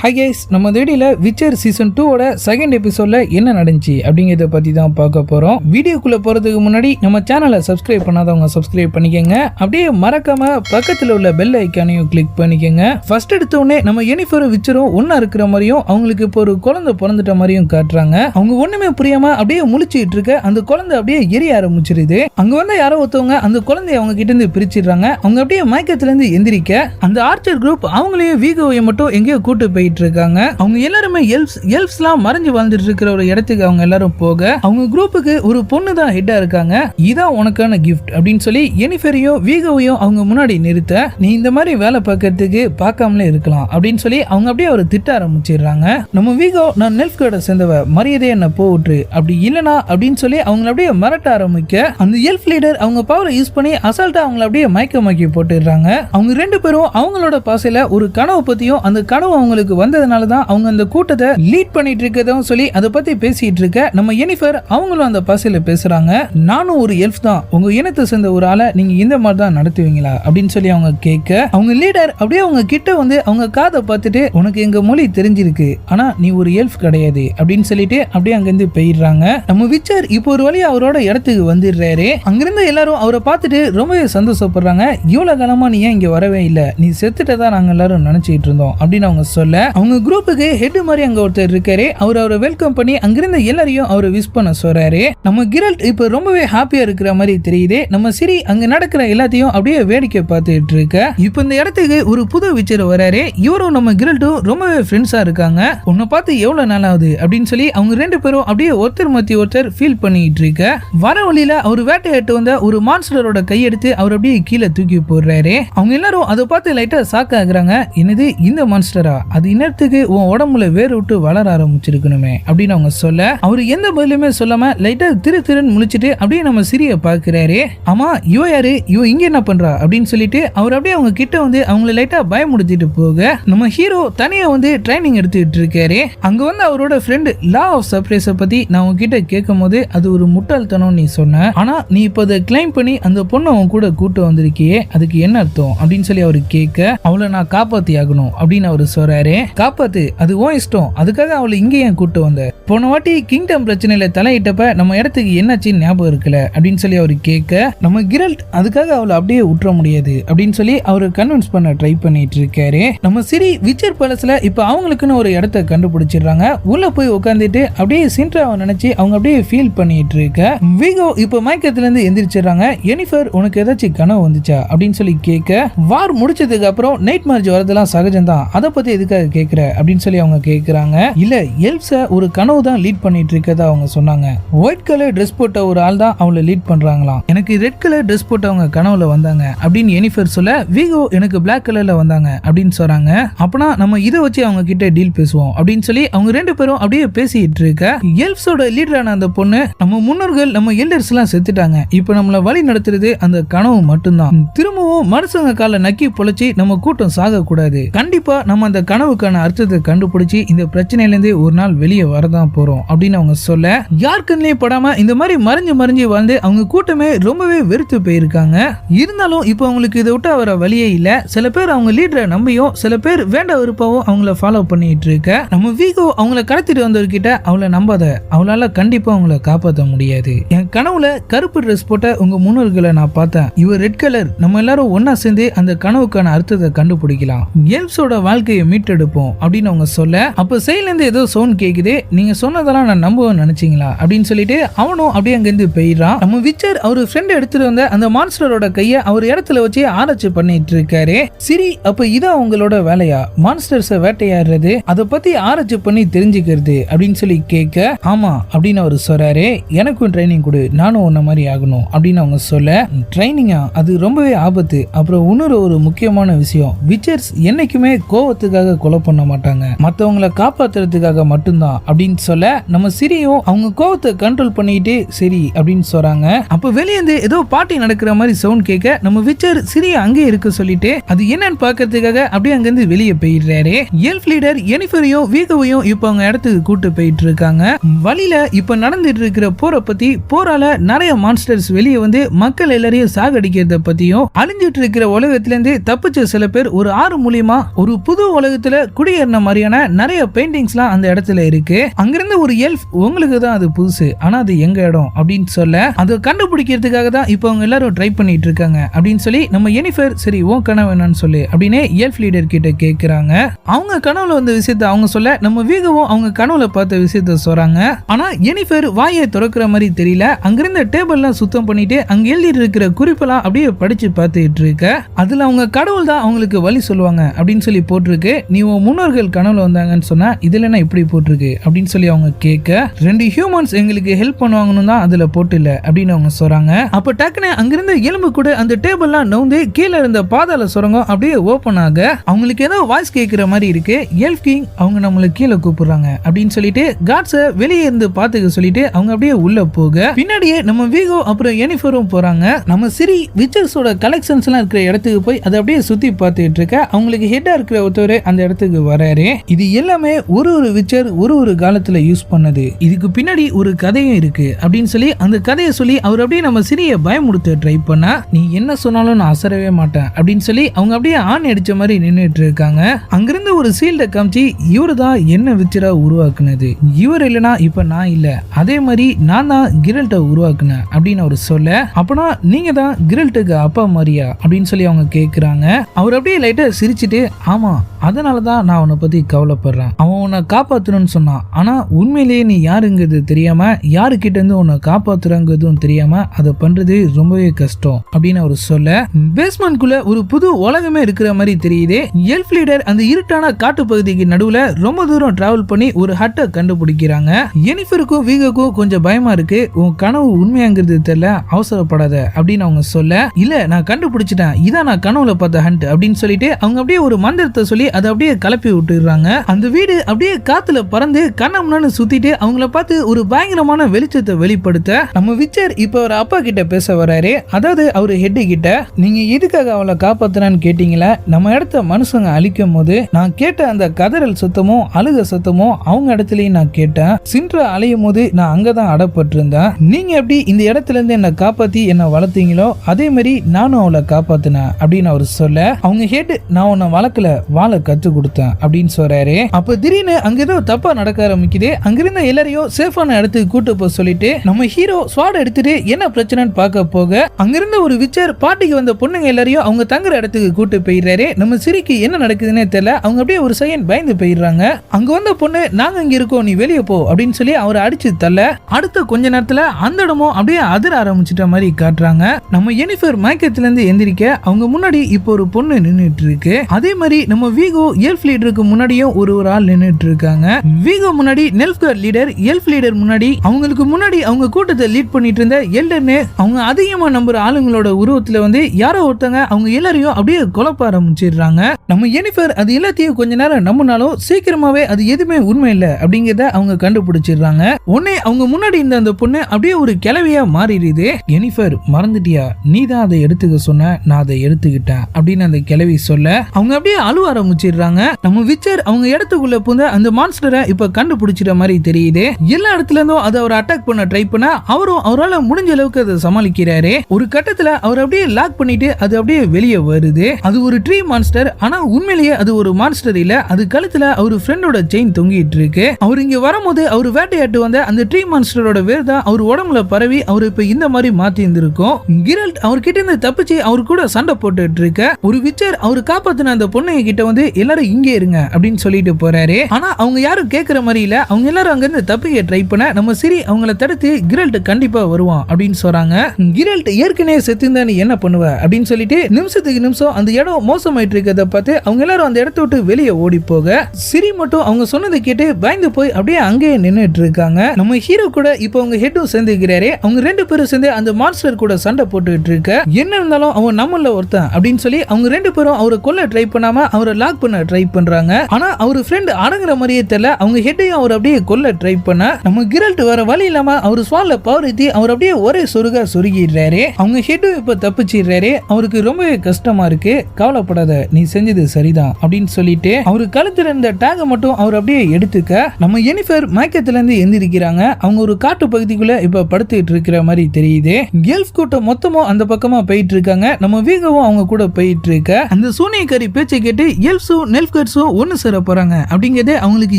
High guys நம்ம தேடியில் Witcher season டூவோட செகண்ட் எபிசோட்ல என்ன நடந்துச்சு அப்படிங்கிறத பற்றி தான் பார்க்க போகிறோம் வீடியோக்குள்ளே போகிறதுக்கு முன்னாடி நம்ம சேனலை சப்ஸ்கிரைப் பண்ணாதவங்க சப்ஸ்கிரைப் பண்ணிக்கோங்க. அப்படியே மறக்காம பக்கத்தில் உள்ள பெல் ஐக்கானையும் கிளிக் பண்ணிக்கோங்க. ஃபர்ஸ்ட் எடுத்த உடனே நம்ம யூனிஃபரும் விச்சரும் ஒன்றா இருக்கிற மாதிரியும் அவங்களுக்கு இப்போ ஒரு குழந்தை பிறந்துட்ட மாதிரியும் காட்டுறாங்க. அவங்க ஒன்றுமே புரியாம அப்படியே முழிச்சிட்டு இருக்க அந்த குழந்தை அப்படியே எரிய ஆரம்பிச்சிருது. அங்கே வந்து யாரோ ஒருத்தவங்க அந்த குழந்தைய அவங்க கிட்ட இருந்து பிரிச்சிடுறாங்க. அவங்க அப்படியே மயக்கத்துலேருந்து எந்திரிக்க அந்த ஆர்ச்சர் குரூப் அவங்களையும் வீகோவை மட்டும் எங்கேயோ கூட்டு போயிட்டு இருக்காங்க அவங்க எல்லாருமே எல்ஸ் எல்ப்ஸ்லாம் மறைஞ்சு வாழ்ந்துட்டு இருக்கிற ஒரு இடத்துக்கு அவங்க எல்லாரும் போக அவங்க குரூப்புக்கு ஒரு பொண்ணு தான் ஹெட்டா இருக்காங்க. இதான் உனக்கான கிஃப்ட் அப்படின்னு சொல்லி எனிஃபெரியும் வீகோவையும் அவங்க முன்னாடி நிறுத்த நீ இந்த மாதிரி வேலை பார்க்கறதுக்கு பார்க்காமலே இருக்கலாம் அப்படின்னு சொல்லி அவங்க அப்படியே அவரை திட்ட ஆரம்பிச்சிடுறாங்க. நம்ம வீகோ நான் நெல்ஃப்கோட சேர்ந்தவ மரியாதையை என்ன போட்டு அப்படி இல்லனா அப்படின்னு சொல்லி அவங்கள அப்படியே மிரட்ட ஆரம்பிக்க அந்த எல்ஃப் லீடர் அவங்க பவரை யூஸ் பண்ணி அசால்ட்டா அவங்கள அப்படியே மயக்கமாக்கி போட்டுடுறாங்க. அவங்க ரெண்டு பேரும் அவங்களோட பாசையில ஒரு கனவு பத்தியும் அந்த கனவு அவங்களுக்கு வந்ததுனால தான் அவங்க அந்த கூட்டத்தை லீட் பண்ணிட்டு இருக்கதும் சொல்லி அதை பத்தி பேசிட்டு இருக்க நம்ம எனிஃபர் அவங்களும் அந்த பாசையில பேசுறாங்க. நானும் ஒரு எல்ஃப் தான். உங்க இனத்தை சேர்ந்த ஒரு ஆளை நீங்க இந்த மாதிரி தான் நடத்துவீங்களா? அப்படின்னு சொல்லி அவங்க கேட்க அவங்க லீடர் அப்படியே அவங்க கிட்ட வந்து அவங்க காதை பார்த்துட்டு உனக்கு எங்க மொழி தெரிஞ்சிருக்கு. ஆனா நீ ஒரு எல்ஃப் கிடையாது. அப்படின்னு சொல்லிட்டு அப்படியே அங்கிருந்து போயிடுறாங்க. நம்ம விச்சர் இப்போ ஒரு வழி அவரோட இடத்துக்கு வந்துடுறாரு. அங்கிருந்து எல்லாரும் அவரை பார்த்துட்டு ரொம்பவே சந்தோஷப்படுறாங்க. இவ்வளவு காலமா நீ ஏன் இங்க வரவே இல்லை? நீ செத்துட்டதா நாங்க எல்லாரும் நினைச்சிட்டு இருந்தோம். அப்படின்னு அவங்க சொல்ல அவங்க குரூப்புக்கு ஹெட் மாதிரி அங்க ஒருத்தர் இருக்காரு. அவர் அவரை வெல்கம் பண்ணி அங்கிருந்த எல்லாரையும் அவரை விஷ் பண்ண சொல்றாரு. நம்ம கிரல்ட் இப்ப ரொம்பவே ஹாப்பியா இருக்கிற மாதிரி தெரியுது. நம்ம சிரி அங்க நடக்கிற எல்லாத்தையும் அப்படியே வேடிக்கை பார்த்துட்டு இருக்க. இப்போ இந்த இடத்துக்கு ஒரு புது விச்சர் வராரு. இவரும் நம்ம கிரல்ட்டும் ரொம்பவே ஃப்ரெண்ட்ஸா இருக்காங்க. உன்னை பார்த்து எவ்வளவு நாள் அப்படின்னு சொல்லி அவங்க ரெண்டு பேரும் அப்படியே ஒருத்தர் மத்தி ஒருத்தர் ஃபீல் பண்ணிட்டு இருக்க. வர வழியில அவர் வேட்டையாட்டு வந்த ஒரு மான்ஸ்டரோட கையெடுத்து அவர் அப்படியே கீழே தூக்கி போடுறாரு. அவங்க எல்லாரும் அதை பார்த்து லைட்டா சாக்க ஆகுறாங்க. என்னது இந்த மான்ஸ்டரா அது இன்னத்துக்கு உன் உடம்புல வேறு விட்டு வளர ஆரம்பிச்சிருக்கணுமே அப்படின்னு அவங்க சொல்ல அவர் எந்த பதிலுமே சொல்லாம லைட்டா திரு திருன்னு முழிச்சிட்டு அப்படியே நம்ம சிரிய பாக்குறாரு. ஆமா இவ யாரு? இவ இங்க என்ன பண்றா? அப்படின்னு சொல்லிட்டு அவர் அப்படியே அவங்க கிட்ட வந்து அவங்கள லைட்டா பயமுடுத்திட்டு போக நம்ம ஹீரோ தனியா வந்து ட்ரைனிங் எடுத்துக்கிட்டு இருக்காரு. அங்க வந்து அவரோட ஃப்ரெண்டு லா ஆஃப் சர்ப்ரைஸ பத்தி நான் உங்ககிட்ட கேட்கும் போது அது ஒரு முட்டாள்தனம் நீ சொன்ன. ஆனா நீ இப்போ அதை கிளைம் பண்ணி அந்த பொண்ணை அவன் கூட கூட்டு வந்திருக்கியே அதுக்கு என்ன அர்த்தம்? அப்படின்னு சொல்லி அவர் கேட்க அவளை நான் காப்பாத்தி ஆகணும் அப்படின்னு அவர் சொல்றாரு. காப்பாத்து. அது ஓ இஷ்டம். அதுக்காக அவளை இங்க ஏன் கூட்டு வந்த. போன வாட்டி கிங்டம் பிரச்சனையில தலையிட்டப்ப நம்ம இடத்துக்கு என்னாச்சுன்னு ஞாபகம் இருக்குல்ல அப்படின்னு சொல்லி அவர் கேட்க நம்ம கிரல்ட் அதுக்காக அவளை அப்படியே உற்ற முடியாது அப்படின்னு சொல்லி அவர் கன்வின்ஸ் பண்ண ட்ரை பண்ணிட்டு இருக்காரு. நம்ம சிரி விச்சர் பேலஸ்ல இப்ப அவங்களுக்குன்னு ஒரு இடத்த கண்டுபிடிச்சிடுறாங்க. உள்ள போய் உட்காந்துட்டு அப்படியே சின்ட்ராவை நினைச்சு அவங்க அப்படியே ஃபீல் பண்ணிட்டு இருக்க. விகோ இப்ப மயக்கத்துல இருந்து எந்திரிச்சிடுறாங்க. எனிஃபர் உனக்கு ஏதாச்சும் கனவு வந்துச்சா? அப்படின்னு சொல்லி கேட்க வார் முடிச்சதுக்கு அப்புறம் நைட் மார்ஜ் வரதெல்லாம் சகஜம்தான். அதை பத்தி எதுக்காக கேட்குற அப்படின்னு சொல்லி அவங்க கேட்குறாங்க இல்ல எல்ப்ஸ ஒரு கனவு தான் லீட் பண்ணிட்டு இருக்கதா அவங்க சொன்னாங்க. ஒயிட் கலர் ட்ரெஸ் போட்ட ஒரு ஆள் தான் அவளை லீட் பண்றாங்களாம். எனக்கு ரெட் கலர் ட்ரெஸ் போட்டவங்க கனவுல வந்தாங்க அப்படின்னு எனிஃபர் சொல்ல விகோ எனக்கு பிளாக் கலர்ல வந்தாங்க அப்படின்னு சொல்றாங்க. அப்பனா நம்ம இதை வச்சு அவங்க கிட்ட டீல் பேசுவோம் அப்படின்னு சொல்லி அவங்க ரெண்டு பேரும் அப்படியே பேசிட்டு இருக்க எல்ப்ஸோட லீடரான அந்த பொண்ணு நம்ம முன்னோர்கள் நம்ம எல்டர்ஸ் எல்லாம் செத்துட்டாங்க. இப்போ நம்மள வழி நடத்துறது அந்த கனவு மட்டும்தான். திரும்பவும் மனுஷங்க கால நக்கி பொழைச்சி நம்ம கூட்டம் சாக கூடாது கண்டிப்பா நம்ம அந்த கனவு தீர்வுக்கான அர்த்தத்தை கண்டுபிடிச்சி இந்த பிரச்சனையிலேருந்து ஒரு நாள் வெளியே வரதான் போறோம் அப்படின்னு அவங்க சொல்ல யாருக்குன்னே படாம இந்த மாதிரி மறைஞ்சு மறைஞ்சு வாழ்ந்து அவங்க கூட்டமே ரொம்பவே வெறுத்து போயிருக்காங்க. இருந்தாலும் இப்போ அவங்களுக்கு இதை விட்டு வர வழியே இல்ல. சில பேர் அவங்க லீடரை நம்பியும் சில பேர் வேண்ட விருப்பாவும் அவங்கள ஃபாலோ பண்ணிட்டு இருக்க. நம்ம வீகோ அவங்கள கடத்திட்டு வந்தவர்கிட்ட அவளை நம்பாத அவளால கண்டிப்பா அவங்கள காப்பாற்ற முடியாது. என் கனவுல கருப்பு ட்ரெஸ் போட்ட உங்க முன்னோர்களை நான் பார்த்தேன். இவர் ரெட் கலர் நம்ம எல்லாரும் ஒன்னா சேர்ந்து அந்த கனவுக்கான அர்த்தத்தை கண்டுபிடிக்கலாம். கேம்ஸோட வாழ்க்கையை இருப்போம் அப்படின்னு அவங்க சொல்ல அப்ப சைட்ல இருந்து ஏதோ சவுண்ட் கேக்குது நீங்க சொன்னதெல்லாம் நான் நம்புவேன் நினைச்சீங்களா? அப்படின்னு சொல்லிட்டு அவனும் அப்படியே அங்கிருந்து போயிடுறான். நம்ம விச்சர் அவர் ஃப்ரெண்ட் எடுத்துட்டு வந்த அந்த மான்ஸ்டரோட கையை அவர் இடத்துல வச்சு ஆராய்ச்சி பண்ணிட்டு இருக்காரு. சரி அப்ப இதான் உங்களோட வேலையா? மான்ஸ்டர்ஸை வேட்டையாடுறது அதை பத்தி ஆராய்ச்சி பண்ணி தெரிஞ்சுக்கிறது அப்படின்னு சொல்லி கேட்க ஆமா அப்படின்னு அவர் சொல்றாரு. எனக்கும் ட்ரைனிங் கொடு நானும் உன்ன மாதிரி ஆகணும் அப்படின்னு அவங்க சொல்ல ட்ரைனிங்கா அது ரொம்பவே ஆபத்து. அப்புறம் இன்னொரு ஒரு முக்கியமான விஷயம் விச்சர்ஸ் என்னைக்குமே கோவத்துக்காக கொலை பண்ண மாட்டாங்க. மற்றவங்களை காப்பாத்துறதுக்காக மட்டும்தான் அப்படின்னு சொல்ல நம்ம சிரியும் அவங்க கோவத்தை கண்ட்ரோல் பண்ணிட்டு சரி அப்படின்னு சொல்றாங்க. அப்ப வெளியேந்து ஏதோ பாட்டி நடக்கிற மாதிரி சவுண்ட் கேட்க நம்ம விச்சர் சிரிய அங்கே இருக்க சொல்லிட்டு அது என்னன்னு பார்க்கறதுக்காக அப்படியே அங்கிருந்து வெளியே போயிடுறாரு. எல்ஃப் லீடர் எனிஃபரையும் வீகவையும் இப்போ அவங்க இடத்துக்கு கூட்டு போயிட்டு இருக்காங்க வழியில இப்ப நடந்துட்டு இருக்கிற போரை பத்தி போரால நிறைய மான்ஸ்டர்ஸ் வெளியே வந்து மக்கள் எல்லாரையும் சாகடிக்கிறத பத்தியும் அழிஞ்சிட்டு இருக்கிற உலகத்திலிருந்து தப்பிச்ச சில பேர் ஒரு ஆறு மூலியமா ஒரு புது உலகத்துல குடியேறின மாதிரியான நிறைய பெயிண்டிங்ஸ்லாம் அந்த இடத்துல இருக்கு. அங்கிருந்து ஒரு எல்ஃப் உங்களுக்கு தான் அது புதுசு ஆனா அது எங்க இடம்? அப்படின்னு சொல்ல அதை கண்டுபிடிக்கிறதுக்காக தான் இப்போ அவங்க எல்லாரும் ட்ரை பண்ணிட்டு இருக்காங்க அப்படின்னு சொல்லி நம்ம எனிஃபர் சரி ஓ கனவு என்னன்னு சொல்லு அப்படின்னு எல்ஃப் லீடர் கிட்ட கேட்கிறாங்க அவங்க கனவுல வந்த விஷயத்த அவங்க சொல்ல நம்ம வீகவும் அவங்க கனவுல பார்த்த விஷயத்த சொல்றாங்க. ஆனா எனிஃபர் வாயை திறக்கிற மாதிரி தெரியல. அங்கிருந்த டேபிள்லாம் சுத்தம் பண்ணிட்டு அங்க எழுதிட்டு இருக்கிற குறிப்பெல்லாம் அப்படியே படிச்சு பார்த்துட்டு இருக்க. அதுல அவங்க கடவுள் தான் அவங்களுக்கு வழி சொல்லுவாங்க அப்படின்னு சொல்லி போட்டிருக்கு. நீ முன்னோர்கள் கனவுல வந்தாங்கன்னு சொன்னா இதுல என்ன இப்படி போட்டிருக்கு? அப்படின்னு சொல்லி அவங்க கேட்க ரெண்டு ஹியூமன்ஸ் எங்களுக்கு ஹெல்ப் பண்ணுவாங்கன்னு தான் அதுல போட்டு இல்ல அப்படின்னு அவங்க சொல்றாங்க. அப்ப டக்குன்னு அங்கிருந்து எலும்பு கூட அந்த டேபிள்லாம் நவுந்து கீழே இருந்த பாதாள சுரங்கம் அப்படியே ஓபன் ஆக அவங்களுக்கு ஏதோ வாய்ஸ் கேட்கிற மாதிரி இருக்கு எல்ஃப் கிங் அவங்க நம்மள கீழே கூப்பிடுறாங்க அப்படின்னு சொல்லிட்டு காட்ஸ வெளியே இருந்து பாத்துக்க சொல்லிட்டு அவங்க அப்படியே உள்ள போக பின்னாடியே நம்ம வீகோ அப்புறம் எனிஃபரும் போறாங்க. நம்ம சிரி விச்சர்ஸோட கலெக்ஷன்ஸ் எல்லாம் இருக்கிற இடத்துக்கு போய் அதை அப்படியே சுத்தி பார்த்துட்டு இருக்க அவங்களுக்கு ஹெட்டா இருக்கிற ஒருத்தர் அந்த இடத்துக்கு வராரு. இது எல்லாமே ஒரு ஒரு விச்சர் ஒரு ஒரு காலத்துல யூஸ் பண்ணது. இதுக்கு பின்னாடி ஒரு கதையும் இருக்கு அப்படின்னு சொல்லி அந்த கதையை சொல்லி அவர் அப்படியே நம்ம சிறிய பயமுடுத்த ட்ரை பண்ணா நீ என்ன சொன்னாலும் நான் அசரவே மாட்டேன் அப்படின்னு சொல்லி அவங்க அப்படியே ஆண் அடிச்ச மாதிரி நின்றுட்டு இருக்காங்க. அங்கிருந்து ஒரு சீல்டை காமிச்சு இவரு தான் என்ன விச்சரா உருவாக்குனது? இவர் இல்லைனா இப்ப நான் இல்ல. அதே மாதிரி நான் தான் கிரல்ட்டை உருவாக்குனேன் அப்படின்னு அவர் சொல்ல அப்பனா நீங்க தான் கிரல்ட்டுக்கு அப்பா மாதிரியா? அப்படின்னு சொல்லி அவங்க கேக்குறாங்க. அவர் அப்படியே லைட்டா சிரிச்சிட்டு ஆமா அதனால தான் நான் அவனை பத்தி கவலைப்படுறேன். அவன் உன்னை காப்பாத்தணும்னு சொன்னான். ஆனா உண்மையிலேயே நீ யாருங்கிறது தெரியாம யாருக்கிட்ட இருந்து உன்னை காப்பாத்துறங்கிறதும் தெரியாம அதை பண்றது ரொம்பவே கஷ்டம் அப்படின்னு அவர் சொல்ல பேஸ்மெண்ட்குள்ள ஒரு புது உலகமே இருக்கிற மாதிரி தெரியுது. எல்ஃப் லீடர் அந்த இருட்டான காட்டு பகுதிக்கு நடுவுல ரொம்ப தூரம் டிராவல் பண்ணி ஒரு ஹட்டை கண்டுபிடிக்கிறாங்க. எனிஃபருக்கும் வீகக்கும் கொஞ்சம் பயமா இருக்கு. உன் கனவு உண்மையாங்கிறது தெரியல. அவசரப்படாத அப்படின்னு அவங்க சொல்ல இல்ல நான் கண்டுபிடிச்சிட்டேன். இதான் நான் கனவுல பார்த்த ஹண்ட் அப்படின்னு சொல்லிட்டு அவங்க அப்படியே ஒரு மந்திரத்தை சொல்லி அதை அப்படியே கிளப்பி விட்டுறாங்க அந்த வீடு அப்படியே காத்துல பறந்து கண்ணை முன்னாடி சுத்திட்டு அவங்கள பார்த்து ஒரு பயங்கரமான வெளிச்சத்தை வெளிப்படுத்த நம்ம விச்சர் இப்ப அவர் அப்பா கிட்ட பேச வராரு. அதாவது அவரு ஹெட் கிட்ட நீங்க எதுக்காக அவளை காப்பாத்துறான்னு கேட்டீங்களா? நம்ம இடத்த மனுஷங்க அழிக்கும் போது நான் கேட்ட அந்த கதறல் சத்தமும் அழுக சத்தமும் அவங்க இடத்துலயும் நான் கேட்டேன். சின்ற அலையும் போது நான் அங்கதான் அடப்பட்டிருந்தேன். நீங்க எப்படி இந்த இடத்துல இருந்து என்னை காப்பாத்தி என்னை வளர்த்தீங்களோ அதே மாதிரி நானும் அவளை காப்பாத்தினேன். அப்படின்னு அவர் சொல்ல அவங்க ஹெட் நான் உன்னை வளர்க்கல வாழ கத்து கொடுத்தேன் அப்படின்னு சொல்றாரு. அப்ப திடீர்னு அங்க ஏதோ தப்பா நடக்க ஆரம்பிக்குது. அங்கிருந்த எல்லாரையும் சேஃபான இடத்துக்கு கூட்டு போக சொல்லிட்டு நம்ம ஹீரோ ஸ்வாட் எடுத்துட்டு என்ன பிரச்சனைன்னு பார்க்க போக அங்கிருந்த ஒரு விச்சர் பாட்டிக்கு வந்த பொண்ணுங்க எல்லாரையும் அவங்க தங்குற இடத்துக்கு கூட்டு போயிடுறாரு. நம்ம சிரிக்கு என்ன நடக்குதுன்னே தெரியல. அவங்க அப்படியே ஒரு செகண்ட் பயந்து போயிடுறாங்க. அங்க வந்த பொண்ணு நாங்க இங்க இருக்கோம் நீ வெளியே போ அப்படின்னு சொல்லி அவரை அடிச்சு தள்ள அடுத்த கொஞ்ச நேரத்துல அந்த இடமும் அப்படியே அதிர ஆரம்பிச்சிட்ட மாதிரி காட்டுறாங்க. நம்ம எனிஃபர் மயக்கத்துல இருந்து எந்திரிக்க அவங்க முன்னாடி இப்போ ஒரு பொண்ணு நின்றுட்டு இருக்கு. அதே மாதிரி நம்ம வீகோ எல்ஃப் லீடருக்கு முன்னாடியும் ஒரு ஒரு ஆள் நின்னுட்டு இருக்காங்க. வீகோ முன்னாடி நெல்ஃப்கர் லீடர் எல்ஃப் லீடர் முன்னாடி அவங்களுக்கு முன்னாடி அவங்க கூட்டத்தை லீட் பண்ணிட்டு இருந்த எல்டர்னு அவங்க அதிகமா நம்புற ஆளுங்களோட உருவத்துல வந்து யாரோ ஒருத்தங்க அவங்க எல்லாரையும் அப்படியே குழப்ப ஆரம்பிச்சிடுறாங்க. நம்ம எனிஃபர் அது எல்லாத்தையும் கொஞ்ச நேரம் நம்பினாலும் சீக்கிரமாவே அது எதுவுமே உண்மை இல்லை அப்படிங்கிறத அவங்க கண்டுபிடிச்சிடுறாங்க. உடனே அவங்க முன்னாடி இருந்த அந்த பொண்ணு அப்படியே ஒரு கிளவியா மாறிடுது. எனிஃபர் மறந்துட்டியா? நீ தான் அதை எடுத்துக்க சொன்ன நான் அதை எடுத்துக்கிட்டேன் அப்படின்னு அந்த கிளவி சொல்ல அவங்க அப்படியே அழுவ ஆரம்பிச்சிடுறாங்க. நம்ம விச்சர் அவங்க இடத்துக்குள்ள புந்த அந்த மான்ஸ்டரை இப்ப கண்டுபிடிச்சிட மாதிரி தெரியுது. எல்லா இடத்துல இருந்தும் அதை அவர் அட்டாக் பண்ண ட்ரை பண்ண அவரும் அவரால் முடிஞ்ச அளவுக்கு அதை சமாளிக்கிறாரு. ஒரு கட்டத்துல அவர் அப்படியே லாக் பண்ணிட்டு அது அப்படியே வெளியே வருது. அது ஒரு ட்ரீ மான்ஸ்டர் ஆனா உண்மையிலேயே அது ஒரு மான்ஸ்டர் இல்ல. அது கழுத்துல அவர் ஃப்ரெண்டோட செயின் தொங்கிட்டு இருக்கு. அவர் இங்க வரும்போது அவர் வேட்டையாட்டு வந்த அந்த ட்ரீ மான்ஸ்டரோட வேர் தான் அவர் உடம்புல பரவி அவர் இப்ப இந்த மாதிரி மாத்தி இருந்திருக்கும். கிரல்ட் அவர்கிட்ட இருந்து தப்பிச்சு அவர் கூட சண்டை போட்டுட்டு இருக்க. ஒரு விச்சர் அவர் காப்பாத்தின அந்த பொண்ணுங்க கிட்ட வந்து எல்லாரும் இங்கே இருங்க அப்படின்னு சொல்லிட்டு போறாரு. ஆனா அவங்க யாரும் கேட்கற மாதிரி இல்ல அவங்க எல்லாரும் அங்க இருந்து தப்பிக்க ட்ரை பண்ண நம்ம சிரி அவங்கள தடுத்து கிரல்ட் கண்டிப்பா வருவான் அப்படின்னு சொல்றாங்க. கிரல்ட் ஏற்கனவே செத்துந்தா நீ என்ன பண்ணுவ? அப்படின்னு சொல்லிட்டு நிமிஷத்துக்கு நிமிஷம் அந்த இடம் மோசமாயிட்டு இருக்கிறத பார்த்து அவங்க எல்லாரும் அந்த இடத்த விட்டு வெளியே ஓடி போக சிரி மட்டும் அவங்க சொன்னதை கேட்டு பயந்து போய் அப்படியே அங்கேயே நின்றுட்டு இருக்காங்க. நம்ம ஹீரோ கூட இப்போ அவங்க ஹெட்டும் சேர்ந்துக்கிறாரு. அவங்க ரெண்டு பேரும் சேர்ந்து அந்த மான்ஸ்டர் கூட சண்டை போட்டுக்கிட்டு இருக்க என்ன இருந்தாலும் அவன் நம்மள ஒருத்தன் அப்படின்னு சொல்லி அவங்க ரெண்டு பேரும் அவரை கொல்ல ட்ரை பண்ணாம அவரை லாக் பண்ண ட்ரை பண்றாங்க. ஆனா அவர் ஃப்ரெண்ட் அடங்குற மாதிரியே தெரியல. அவங்க ஹெட்டையும் அவர் அப்படியே கொல்ல ட்ரை பண்ண. நம்ம கிரல்ட் வர வழி இல்லாம அவர் ஸ்வால்ல பவர் ஏத்தி அவர் அப்படியே ஒரே சொருக சொருகிடுறாரு. அவங்க ஹெட்டும் இப்ப தப்பிச்சிடுறாரு. அவருக்கு ரொம்பவே கஷ்டமா இருக்கு. கவலைப்படாத நீ செஞ்சது சரிதான் அப்படின்னு சொல்லிட்டு அவரு கழுத்துல இருந்த டேக மட்டும் அவர் அப்படியே எடுத்துக்க. நம்ம எனிஃபர் மயக்கத்துல இருந்து எந்திரிக்கிறாங்க. அவங்க ஒரு காட்டு பகுதிக்குள்ள இப்ப படுத்துட்டு இருக்கிற மாதிரி தெரியுது. எல்ஃப் கூட்டம் மொத்தமும் அந்த பக்கமா போயிட்டு இருக்காங்க. நம்ம வீகவும் அவங்க கூட போயிட்டு இருக்க. அந்த சூனியக்காரி பேச்சை கேட்டு எல்ஃப்ஸும் நெல்ஃப்கட்ஸும் ஒன்னு சேர போறாங்க. அப்படிங்கறதே அவங்களுக்கு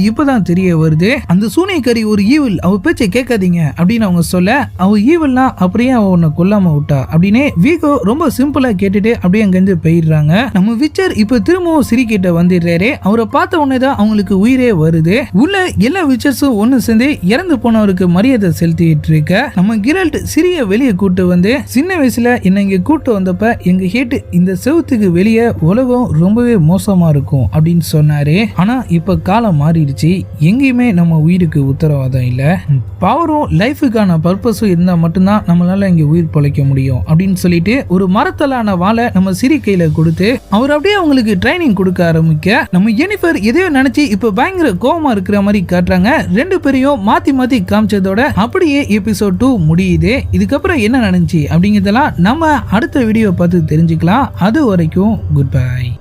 இப்பதான் தெரிய வருது. அந்த சூனியக்காரி ஒரு ஈவில் அவ பேச்சை கேட்காதீங்க அப்படின்னு அவங்க சொல்ல அவ ஈவில்னா அப்படியே அவ உன்னை கொல்லாம விட்டா. அப்படின்னு வீகோ ரொம்ப சிம்பிளா கேட்டுட்டு அப்படியே அங்கிருந்து போயிடுறாங்க. நம்ம விச்சர் இப்ப திரும்பவும் சிரிக்கிட்ட வந்துடுறாரு. அவரை பார்த்த உடனே தான் அவங்களுக்கு உயிரே வருது. உள்ள எல்லா விச்சர்ஸும் ஒன்னு சேர்ந்து இறந்து போனவருக்கு மரியாதை செலுத்திட்டு இருக்க. நம்ம கிரல்ட் சிறிய வெளியே கூட்டு வந்து சின்ன வயசுல என்ன இங்க கூட்டு வந்தப்ப எங்க ஹேட்டு இந்த செவுத்துக்கு வெளியே உலகம் ரொம்பவே மோசமா இருக்கும். அப்படி அப்படின்னு சொன்னாரு. ஆனா இப்ப காலம் மாறிடுச்சு. எங்கேயுமே நம்ம உயிருக்கு உத்தரவாதம் இல்ல. பவரும் லைஃபுக்கான பர்பஸும் இருந்தா மட்டும்தான் நம்மளால இங்க உயிர் பழைக்க முடியும் அப்படின்னு சொல்லிட்டு ஒரு மரத்தலான வாழை நம்ம சிறி கையில கொடுத்து அவர் அப்படியே அவங்களுக்கு ட்ரைனிங் கொடுக்க ஆரம்பிக்க நம்ம யூனிஃபர் எதையோ நினைச்சு இப்ப பயங்கர கோபமா இருக்கிற மாதிரி காட்டுறாங்க. ரெண்டு பேரையும் மாத்தி மாத்தி காமிச்சதோட அப்படியே எபிசோட் டூ முடியுது. இதுக்கப்புறம் என்ன நடந்துச்சு அப்படிங்கிறதெல்லாம் நம்ம அடுத்த வீடியோ பார்த்து தெரிஞ்சுக்கலாம். அது வரைக்கும் குட் பை